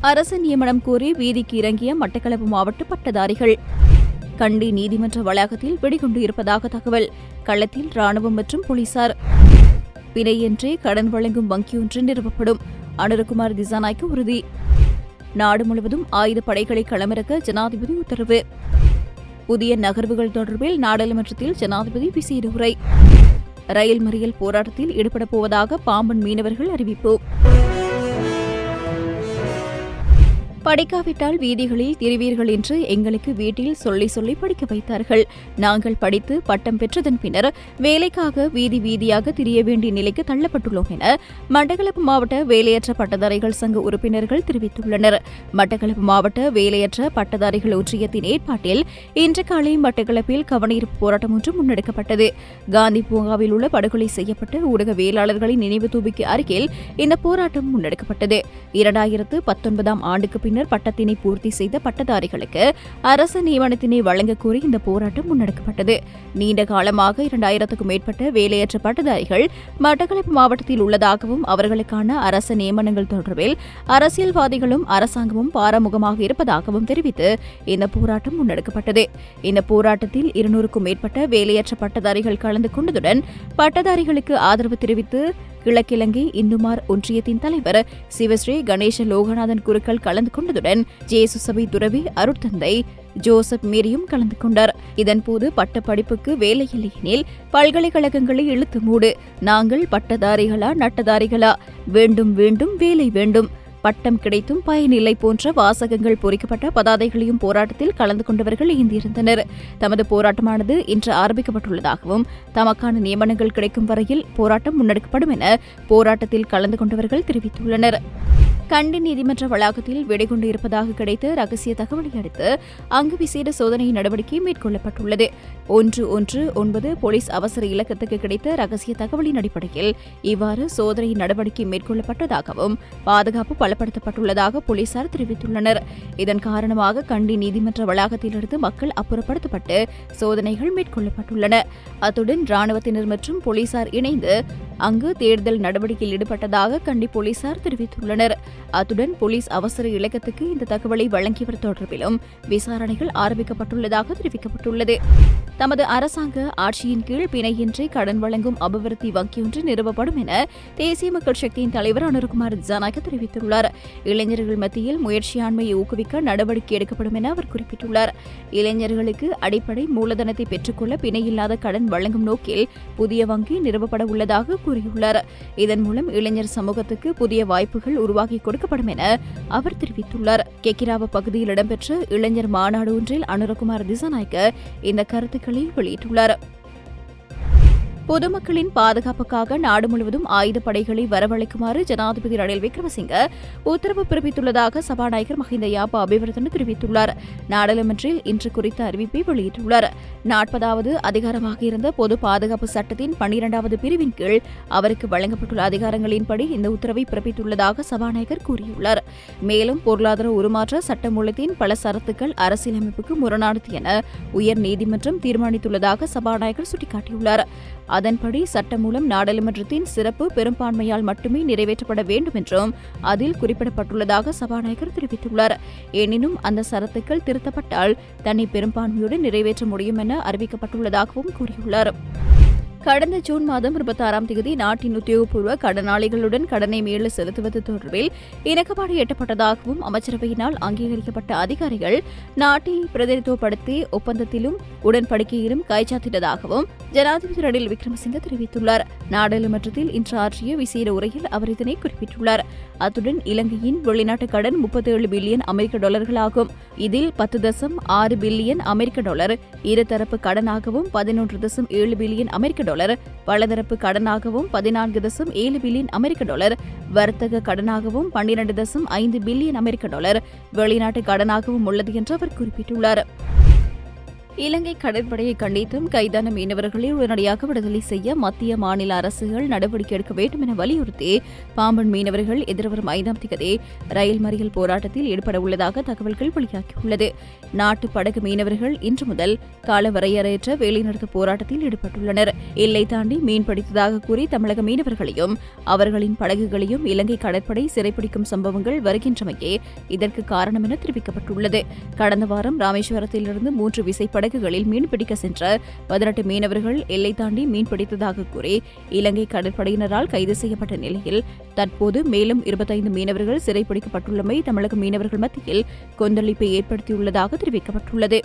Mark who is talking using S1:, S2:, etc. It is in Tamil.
S1: அரசு நியமனம் கோரி வீதிக்கு இறங்கிய மட்டக்களப்பு மாவட்ட பட்டதாரிகள். கண்டி நீதிமன்ற வளாகத்தில் வெடிகுண்டு இருப்பதாக தகவல். களத்தில் ராணுவம் மற்றும் போலீசார். பிணையின்றி கடன் வழங்கும் வங்கியொன்று நிறுவப்படும். அனுரகுமார் திசாநாய்க்கு உறுதி. நாடு முழுவதும் ஆயுத படைகளை களமிறக்க ஜனாதிபதி உத்தரவு. புதிய நகர்வுகள் தொடர்பில் நாடாளுமன்றத்தில் ஜனாதிபதி விசேட உரை. ரயில் மறியல் போராட்டத்தில் ஈடுபடப் போவதாக பாம்பன் மீனவர்கள் அறிவிப்பு. படிக்காவிட்டால் வீதிகளில் திரிவீர்கள் என்று எங்களுக்கு வீட்டில் சொல்லி சொல்லி படிக்க வைத்தார்கள். நாங்கள் படித்து பட்டம் பெற்றதன் பின்னர் வேலைக்காக வீதி வீதியாக திரிய வேண்டிய நிலைக்கு தள்ளப்பட்டுள்ளோம் என மட்டக்களப்பு மாவட்ட வேலையற்ற பட்டதாரிகள் சங்க உறுப்பினர்கள் தெரிவித்துள்ளனர். மட்டக்களப்பு மாவட்ட வேலையற்ற பட்டதாரிகள் ஒன்றியத்தின் ஏற்பாட்டில் இன்று காலை மட்டக்களப்பில் கவனஈர்ப்பு போராட்டம் ஒன்று முன்னெடுக்கப்பட்டது. காந்தி பூங்காவில் உள்ள படுகொலை செய்யப்பட்ட ஊடகவியலாளர்களின் நினைவு தூபிக்கு அருகில் இந்த போராட்டம் முன்னெடுக்கப்பட்டது. இரண்டாயிரத்து பத்தொன்பதாம் ஆண்டுக்கு பின்னர் பின்னர் பட்டத்தினை பூர்த்தி செய்த பட்டதாரிகளுக்கு அரசு நியமனத்தினை வழங்க கோரி இந்த போராட்டம் முன்னெடுக்கப்பட்டது. நீண்ட காலமாக இரண்டாயிரத்துக்கும் மேற்பட்ட வேலையற்ற பட்டதாரிகள் மட்டக்களப்பு மாவட்டத்தில் உள்ளதாகவும் அவர்களுக்கான அரசு நியமனங்கள் தொடர்பில் அரசியல்வாதிகளும் அரசாங்கமும் பாரமுகமாக இருப்பதாகவும் தெரிவித்து இந்த போராட்டம் முன்னெடுக்கப்பட்டது. இந்த போராட்டத்தில் இருநூறுக்கும் மேற்பட்ட வேலையற்ற பட்டதாரிகள் கலந்து கொண்டதுடன் பட்டதாரிகளுக்கு ஆதரவு தெரிவித்து கிழக்கிழங்கை இந்துமார் ஒன்றியத்தின் தலைவர் சிவஸ்ரீ கணேச லோகநாதன் குருக்கள் கலந்து கொண்டதுடன் ஜேசு சபை துறவி அருட்தந்தை ஜோசப் மீரியும் கலந்து கொண்டார். இதன்போது பட்ட படிப்புக்கு வேலையில்லை எனில் பல்கலைக்கழகங்களை இழுத்து மூடு. நாங்கள் பட்டதாரிகளா நட்டதாரிகளா? வேண்டும் வேண்டும் வேலை வேண்டும். பட்டம் கிடைத்தும் பயனில்லை போன்ற வாசகங்கள் பொறிக்கப்பட்ட பதாதைகளையும் போராட்டத்தில் கலந்து கொண்டவர்கள் ஏந்தியிருந்தனர் தமது போராட்டமானது இன்று ஆரம்பிக்கப்பட்டுள்ளதாகவும் தமக்கான நியமனங்கள் கிடைக்கும் வரையில் போராட்டம் முன்னெடுக்கப்படும் என போராட்டத்தில் கலந்து கொண்டவர்கள் தெரிவித்துள்ளனர். கண்டி நீதிமன்ற வளாகத்தில் வெடிகுண்டு இருப்பதாக கிடைத்த ரகசிய தகவலை அடுத்து அங்கு விசேட சோதனை நடவடிக்கை மேற்கொள்ளப்பட்டுள்ளது. ஒன்று ஒன்று ஒன்பது போலீஸ் அவசர இலக்கத்துக்கு கிடைத்த ரகசிய தகவலின் அடிப்படையில் இவ்வாறு சோதனை நடவடிக்கை மேற்கொள்ளப்பட்டதாகவும் பாதுகாப்பு பலப்படுத்தப்பட்டுள்ளதாக போலீசார் தெரிவித்துள்ளனர். இதன் காரணமாக கண்டி நீதிமன்ற வளாகத்திலிருந்து மக்கள் அப்புறப்படுத்தப்பட்டு சோதனைகள் மேற்கொள்ளப்பட்டுள்ளன. அத்துடன் ராணுவத்தினர் மற்றும் போலீசார் இணைந்து அங்கு தேர்தல் நடவடிக்கையில் ஈடுபட்டதாக கண்டி போலீசார் தெரிவித்துள்ளனர். அத்துடன் போலீஸ் அவசர இலக்கத்துக்கு இந்த தகவலை வழங்கியவர் தொடர்பிலும் விசாரணைகள் ஆரம்பிக்கப்பட்டுள்ளதாக தெரிவிக்கப்பட்டுள்ளது. தமது அரசாங்க ஆட்சியின் கீழ் பிணையின்றி கடன் வழங்கும் அபிவிருத்தி வங்கியொன்று நிறுவப்படும் என தேசிய மக்கள் சக்தியின் தலைவர் அனுர்குமார் ஜனாக தெரிவித்துள்ளார். இளைஞர்கள் மத்தியில் முயற்சியாண்மையை ஊக்குவிக்க நடவடிக்கை எடுக்கப்படும் என அவர் குறிப்பிட்டுள்ளார். இளைஞர்களுக்கு அடிப்படை மூலதனத்தை பெற்றுக்கொள்ள பிணையில்லாத கடன் வழங்கும் நோக்கில் புதிய வங்கி நிறுவப்பட உள்ளதாக கூறியுள்ளார். இதன் மூலம் இளைஞர் சமூகத்துக்கு புதிய வாய்ப்புகள் உருவாக்கி கொடுக்கப்படும் என அவர் தெரிவித்துள்ளார். கெக்கிராவ பகுதியில் இடம்பெற்ற இளைஞர் மாநாடு ஒன்றில் அனுரகுமார் திசாநாயக்க இந்த கருத்துக்கு செய்திகளில் வெளியிட்டுள்ளார் பொதுமக்களின் பாதுகாப்புக்காக நாடு முழுவதும் ஆயுதப்படைகளை வரவழைக்குமாறு ஜனாதிபதி ரணில் விக்ரமசிங்க உத்தரவு பிறப்பித்துள்ளதாக சபாநாயகர் மஹிந்த யாபா அபிவர்தன தெரிவித்துள்ளார். நாடாளுமன்றில் இன்று குறித்த அறிவிப்பை வெளியிட்டுள்ளார். நாற்பதாவது அதிகாரமாக இருந்த பொது பாதுகாப்பு சட்டத்தின் பன்னிரெண்டாவது பிரிவின் கீழ் அவருக்கு வழங்கப்பட்டுள்ள அதிகாரங்களின்படி இந்த உத்தரவை பிறப்பித்துள்ளதாக சபாநாயகர் கூறியுள்ளார். மேலும் பொருளாதார உருமாற்ற சட்டமூலத்தின் பல சரத்துக்கள் அரசியலமைப்புக்கு முரணானது என உயர் நீதிமன்றம் தீர்மானித்துள்ளதாக சபாநாயகர் சுட்டிக்காட்டியுள்ளார். அதன்படி சட்டம் மூலம் நாடாளுமன்றத்தின் சிறப்பு பெரும்பான்மையால் மட்டுமே நிறைவேற்றப்பட வேண்டும் என்றும் அதில் குறிப்பிடப்பட்டுள்ளதாக சபாநாயகர் தெரிவித்துள்ளார். எனினும் அந்த சரத்துக்கள் திருத்தப்பட்டால் தன்னை பெரும்பான்மையுடன் நிறைவேற்ற முடியும் என அறிவிக்கப்பட்டுள்ளதாகவும் கூறியுள்ளார். கடந்த ஜூன் மாதம் இருபத்தாறாம் தேதி நாட்டின் உத்தியோகபூர்வ கடனாளிகளுடன் கடனை மீள செலுத்துவது தொடர்பில் இணக்கப்பாடு எட்டப்பட்டதாகவும் அமைச்சரவையினால் அங்கீகரிக்கப்பட்ட அதிகாரிகள் நாட்டை பிரதிநிதித்துவப்படுத்தி ஒப்பந்தத்திலும் உடன்படிக்கையிலும் கைச்சாத்திட்டதாகவும் ஜனாதிபதி ரணில் விக்ரமசிங்க தெரிவித்துள்ளார். நாடாளுமன்றத்தில் இன்று ஆற்றிய விசேட உரையில் அவர் இதனை குறிப்பிட்டுள்ளார். அத்துடன் இலங்கையின் வெளிநாட்டு கடன் முப்பத்தேழு பில்லியன் அமெரிக்க டாலர்களாகும். இதில் பத்து தசம் ஆறு பில்லியன் அமெரிக்க டாலர் இருதரப்பு கடனாகவும் பதினொன்று தசம் ஏழு பில்லியன் அமெரிக்க டாலர் பலதரப்பு கடனாகவும் பதினான்கு தசம் ஏழு பில்லியன் அமெரிக்க டாலர் வர்த்தக கடனாகவும் பன்னிரண்டு தசம் ஐந்து பில்லியன் அமெரிக்க டாலர் வெளிநாட்டு கடனாகவும் உள்ளது என்று அவர் குறிப்பிட்டுள்ளார். இலங்கை கடற்படையை கண்டித்தும் கைதான மீனவர்களை உடனடியாக விடுதலை செய்ய மத்திய மாநில அரசுகள் நடவடிக்கை எடுக்க வேண்டும் என வலியுறுத்தி பாம்பன் மீனவர்கள் எதிர்வரும் ஐந்தாம் தேதி ரயில் மறியல் போராட்டத்தில் ஈடுபட உள்ளதாக தகவல்கள் வெளியாகியுள்ளது. நாட்டு படகு மீனவர்கள் இன்று முதல் கால வரையறையற்ற வேலைநிறுத்த போராட்டத்தில் ஈடுபட்டுள்ளனர். எல்லை தாண்டி மீன் பிடித்ததாக கூறி தமிழக மீனவர்களையும் அவர்களின் படகுகளையும் இலங்கை கடற்படை சிறைப்பிடிக்கும் சம்பவங்கள் வருகின்றமையே இதற்கு காரணம் என தெரிவிக்கப்பட்டுள்ளது. கடந்த வாரம் ராமேஸ்வரத்திலிருந்து மூன்று விசைப்பட படகுகளில் மீன்பிடிக்க சென்ற பதினெட்டு மீனவர்கள் எல்லை தாண்டி மீன்பிடித்ததாக கூறி இலங்கை கடற்படையினரால் கைது செய்யப்பட்ட நிலையில் தற்போது மேலும் இருபத்தைந்து மீனவர்கள் சிறைப்பிடிக்கப்பட்டுள்ளமை தமிழக மீனவர்கள் மத்தியில் கொந்தளிப்பை ஏற்படுத்தியுள்ளதாக தெரிவிக்கப்பட்டுள்ளது.